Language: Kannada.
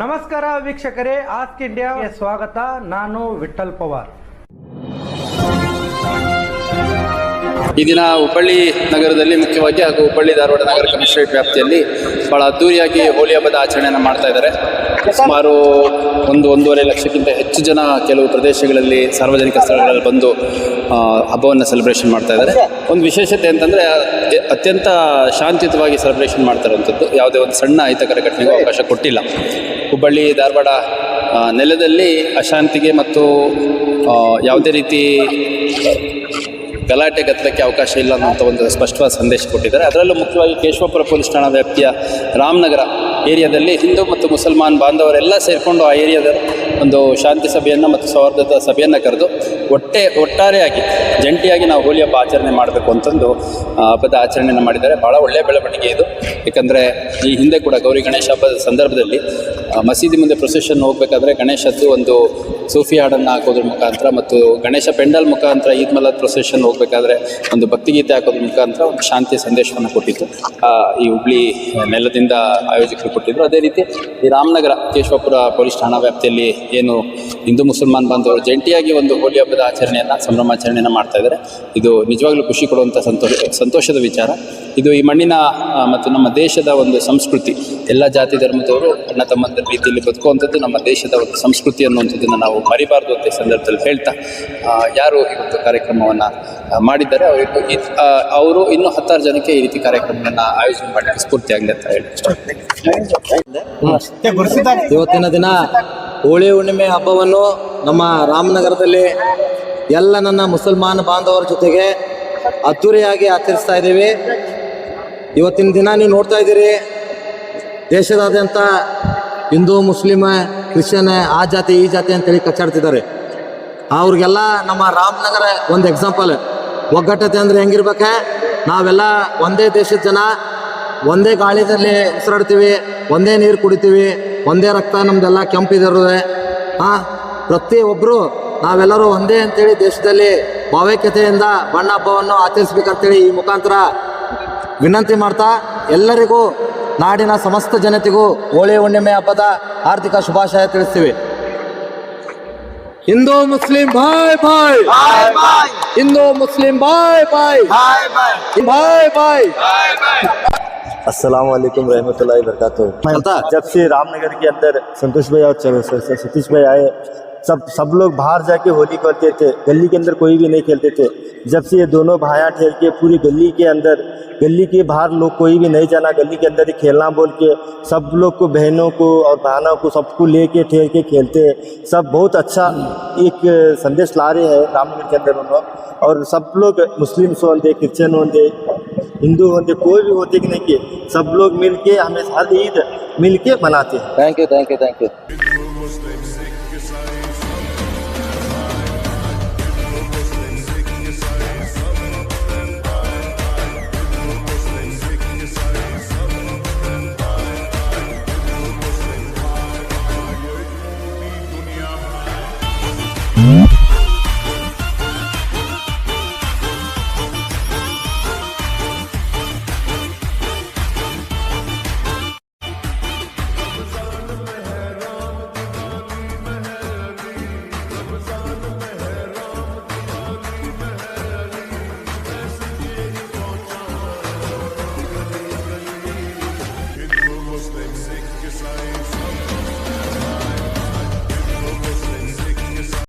ನಮಸ್ಕಾರ ವೀಕ್ಷಕರೇ, ಆಸ್ಕ್ ಇಂಡಿಯಾಗೆ ಸ್ವಾಗತ. ನಾನು ವಿಠಲ್ ಪವಾರ್. ಈ ದಿನ ಹುಬ್ಬಳ್ಳಿ ನಗರದಲ್ಲಿ ಮುಖ್ಯವಾಗಿ ಹಾಗೂ ಹುಬ್ಬಳ್ಳಿ ಧಾರವಾಡ ನಗರ ಕಮಿಷನರೇಟ್ ವ್ಯಾಪ್ತಿಯಲ್ಲಿ ಬಹಳ ಅದ್ದೂರಿಯಾಗಿ ಹೋಳಿ ಹಬ್ಬದ ಆಚರಣೆಯನ್ನು ಮಾಡ್ತಾ ಇದ್ದಾರೆ. ಸುಮಾರು ಒಂದು, ಒಂದೂವರೆ ಲಕ್ಷಕ್ಕಿಂತ ಹೆಚ್ಚು ಜನ ಕೆಲವು ಪ್ರದೇಶಗಳಲ್ಲಿ ಸಾರ್ವಜನಿಕ ಸ್ಥಳಗಳಲ್ಲಿ ಬಂದು ಹಬ್ಬವನ್ನು ಸೆಲೆಬ್ರೇಷನ್ ಮಾಡ್ತಾ ಇದ್ದಾರೆ. ಒಂದು ವಿಶೇಷತೆ ಅಂತಂದರೆ ಅತ್ಯಂತ ಶಾಂತಿಯುತವಾಗಿ ಸೆಲೆಬ್ರೇಷನ್ ಮಾಡ್ತಾ ಇರುವಂಥದ್ದು. ಯಾವುದೇ ಒಂದು ಸಣ್ಣ ಅಹಿತಕರ ಘಟನೆಗೂ ಅವಕಾಶ ಕೊಟ್ಟಿಲ್ಲ. ಹುಬ್ಬಳ್ಳಿ, ಧಾರವಾಡ ನೆಲದಲ್ಲಿ ಅಶಾಂತಿಗೆ ಮತ್ತು ಯಾವುದೇ ರೀತಿ ಗಲಾಟೆ ಗತ್ತಲಕ್ಕೆ ಅವಕಾಶ ಇಲ್ಲ ಅನ್ನೋಂಥ ಒಂದು ಸ್ಪಷ್ಟವಾದ ಸಂದೇಶ ಕೊಟ್ಟಿದ್ದಾರೆ. ಅದರಲ್ಲೂ ಮುಖ್ಯವಾಗಿ ಕೇಶವಪುರ ಪೊಲೀಸ್ ಠಾಣಾ ವ್ಯಾಪ್ತಿಯ ರಾಮನಗರ ಏರಿಯಾದಲ್ಲಿ ಹಿಂದೂ ಮತ್ತು ಮುಸಲ್ಮಾನ್ ಬಾಂಧವರೆಲ್ಲ ಸೇರಿಕೊಂಡು ಆ ಏರಿಯಾದ ಒಂದು ಶಾಂತಿ ಸಭೆಯನ್ನು ಮತ್ತು ಸೌಹಾರ್ದದ ಸಭೆಯನ್ನು ಕರೆದು ಒಟ್ಟೆ ಒಟ್ಟಾರೆಯಾಗಿ, ಜಂಟಿಯಾಗಿ ನಾವು ಹೋಳಿ ಹಬ್ಬ ಆಚರಣೆ ಮಾಡಬೇಕು ಅಂತಂದು ಹಬ್ಬದ ಆಚರಣೆಯನ್ನು ಮಾಡಿದ್ದಾರೆ. ಭಾಳ ಒಳ್ಳೆಯ ಬೆಳವಣಿಗೆ ಇದು. ಏಕೆಂದರೆ ಈ ಹಿಂದೆ ಕೂಡ ಗೌರಿ ಗಣೇಶ ಹಬ್ಬದ ಸಂದರ್ಭದಲ್ಲಿ ಮಸೀದಿ ಮುಂದೆ ಪ್ರೊಸೆಷನ್ ಹೋಗಬೇಕಾದ್ರೆ ಗಣೇಶದ್ದು ಒಂದು ಸೂಫಿ ಹಾಡನ್ನು ಹಾಕೋದ್ರ ಮುಖಾಂತರ ಮತ್ತು ಗಣೇಶ ಪೆಂಡಲ್ ಮುಖಾಂತರ ಈದ್ ಮಲದ್ ಪ್ರೊಸೆಷನ್ ಹೋಗಬೇಕಾದ್ರೆ ಒಂದು ಭಕ್ತಿಗೀತೆ ಹಾಕೋದ್ರ ಮುಖಾಂತರ ಒಂದು ಶಾಂತಿ ಸಂದೇಶವನ್ನು ಕೊಟ್ಟಿತ್ತು. ಈ ಹುಬ್ಳಿ ನೆಲದಿಂದ ಆಯೋಜಕರು ಕೊಟ್ಟಿದ್ದರು ಅದೇ ರೀತಿ ಈ ರಾಮನಗರ ಕೇಶವಪುರ ಪೊಲೀಸ್ ಠಾಣಾ ವ್ಯಾಪ್ತಿಯಲ್ಲಿ ಏನು ಹಿಂದೂ ಮುಸಲ್ಮಾನ್ ಬಾಂಧವರು ಜಂಟಿಯಾಗಿ ಒಂದು ಹೋಳಿ ಹಬ್ಬದ ಆಚರಣೆಯನ್ನು ಸಂಭ್ರಮಾಚರಣೆಯನ್ನು ಮಾಡ್ತಾ ಇದ್ದಾರೆ. ಇದು ನಿಜವಾಗ್ಲೂ ಖುಷಿ ಕೊಡುವಂಥ ಸಂತೋಷ, ಸಂತೋಷದ ವಿಚಾರ. ಇದು ಈ ಮಣ್ಣಿನ ಮತ್ತು ನಮ್ಮ ದೇಶದ ಒಂದು ಸಂಸ್ಕೃತಿ. ಎಲ್ಲ ಜಾತಿ ಧರ್ಮದವರು ಅಣ್ಣ ತಮ್ಮಂದ ರೀತಿಯಲ್ಲಿ ಬದುಕುವಂಥದ್ದು ನಮ್ಮ ದೇಶದ ಒಂದು ಸಂಸ್ಕೃತಿ ಅನ್ನುವಂಥದ್ದನ್ನು ನಾವು ಮರಿಬಾರ್ದು ಅಂತ ಸಂದರ್ಭದಲ್ಲಿ ಹೇಳ್ತಾ ಯಾರು ಇವತ್ತು ಕಾರ್ಯಕ್ರಮವನ್ನು ಮಾಡಿದ್ದಾರೆ, ಅವರು ಅವರು ಇನ್ನೂ ಹತ್ತಾರು ಜನಕ್ಕೆ ಈ ರೀತಿ ಕಾರ್ಯಕ್ರಮವನ್ನು ಆಯೋಜನೆ ಮಾಡಲಿಕ್ಕೆ ಸ್ಫೂರ್ತಿ ಆಗಲಿ ಅಂತ ಹೇಳಿ. ಇವತ್ತಿನ ದಿನ ಹೋಳಿ ಹುಣ್ಣಿಮೆ ಹಬ್ಬವನ್ನು ನಮ್ಮ ರಾಮನಗರದಲ್ಲಿ ಎಲ್ಲ ನನ್ನ ಮುಸಲ್ಮಾನ ಬಾಂಧವರ ಜೊತೆಗೆ ಅದ್ದೂರಿಯಾಗಿ ಆಚರಿಸ್ತಾ ಇದ್ದೀವಿ. ಇವತ್ತಿನ ದಿನ ನೀವು ನೋಡ್ತಾ ಇದ್ದೀರಿ, ದೇಶದಾದ್ಯಂತ ಹಿಂದೂ, ಮುಸ್ಲಿಮ, ಕ್ರಿಶ್ಚಿಯನ್, ಆ ಜಾತಿ, ಈ ಜಾತಿ ಅಂತೇಳಿ ಕಚ್ಚಾಡ್ತಿದ್ದಾರೆ. ಅವ್ರಿಗೆಲ್ಲ ನಮ್ಮ ರಾಮನಗರ ಒಂದು ಎಕ್ಸಾಂಪಲ್ ಒಗ್ಗಟ್ಟತೆ ಅಂದರೆ ಹೆಂಗಿರ್ಬೇಕ? ನಾವೆಲ್ಲ ಒಂದೇ ದೇಶದ ಜನ, ಒಂದೇ ಗಾಳಿದಲ್ಲಿ ಉಸಿರಾಡ್ತೀವಿ, ಒಂದೇ ನೀರು ಕುಡಿತೀವಿ, ಒಂದೇ ರಕ್ತ ನಮ್ದೆಲ್ಲ ಕೆಂಪಿದಿರೋದೆ ಹಾಂ ಪ್ರತಿಯೊಬ್ಬರು ನಾವೆಲ್ಲರೂ ಒಂದೇ ಅಂತೇಳಿ ದೇಶದಲ್ಲಿ ಭಾವೈಕ್ಯತೆಯಿಂದ ಬಣ್ಣ ಹಬ್ಬವನ್ನು ಆಚರಿಸ್ಬೇಕಂತೇಳಿ ಈ ಮುಖಾಂತರ ವಿನಂತಿ ಮಾಡ್ತಾ ಎಲ್ಲರಿಗೂ ನಾಡಿನ ಸಮಸ್ತ ಜನತೆಗೂ ಹೋಳಿ ಹುಣ್ಣಿಮೆ ಹಬ್ಬದ ಆರ್ಥಿಕ ಶುಭಾಶಯ ತಿಳಿಸ್ತೀವಿ ಹಿಂದೂ ಮುಸ್ಲಿಂ ಬಾಯ್ ಬಾಯ್ ಹಿಂದೂ ಮುಸ್ಲಿಂ ಬಾಯ್ ಬಾಯ್ ಬಾಯ್ ಬಾಯ್ अस्सलाम वालेकुम रहमतुल्लाहि वबरकातुहू बता। जब से रामनगर के अंदर संतोष भाई और स- स- स- सतीश भाई आए सब सब लोग बाहर जाके होली करते थे, गली के अंदर कोई भी नहीं खेलते थे। जब से ये दोनों भाया ठहर के पूरी गली के अंदर, गली के बाहर लोग कोई भी नहीं जाना, गली के अंदर ही खेलना बोल के सब लोग को, बहनों को और बहनों को सबको ले कर ठहर के खेलते। सब बहुत अच्छा एक संदेश ला रहे हैं रामगढ़ के अंदर उन्होंने और सब लोग मुस्लिम होते क्रिश्चन होते हिंदू होते कोई भी होते कि नहीं के, सब लोग मिल के हमें हर ईद मिल के मनाते हैं। Thank you thank you thank you Mm-hmm.